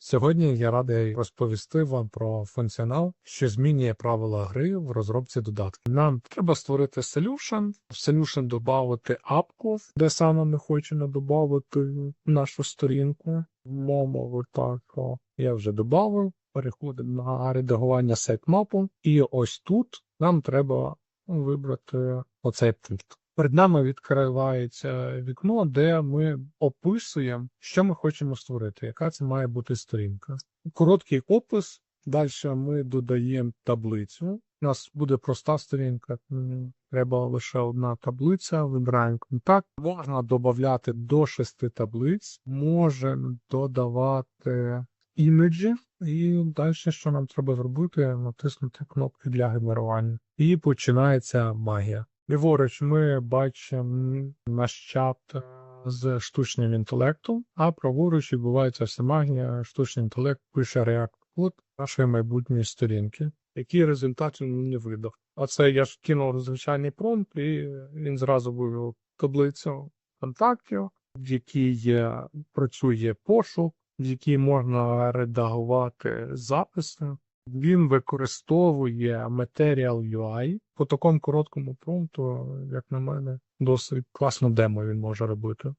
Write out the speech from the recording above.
Сьогодні я радий розповісти вам про функціонал, що змінює правила гри в розробці додатків. Нам треба створити solution, в solution додати апку, де саме ми хочемо додати нашу сторінку. Мову так, я вже додав. Переходимо на редагування сетмапу, і ось тут нам треба вибрати оцей пункт. Перед нами відкривається вікно, де ми описуємо, що ми хочемо створити, яка це має бути сторінка. Короткий опис. Далі ми додаємо таблицю. У нас буде проста сторінка. Треба лише одна таблиця. Вибираємо контакт. Можна додати до шести таблиць, можемо додавати імеджі. І далі, що нам треба зробити, натиснути кнопки для генерування. І починається магія. Ліворуч ми бачимо наш чат з штучним інтелектом, а праворуч відбувається вся магія. Штучний інтелект пише React код нашої майбутньої сторінки, який результат він мені видав. Оце я ж кинув звичайний промпт, і він зразу вивів таблицю контактів, в якій працює пошук, в якій можна редагувати записи. Він використовує Material UI. По такому короткому промпту, як на мене, досить класно демо він може робити.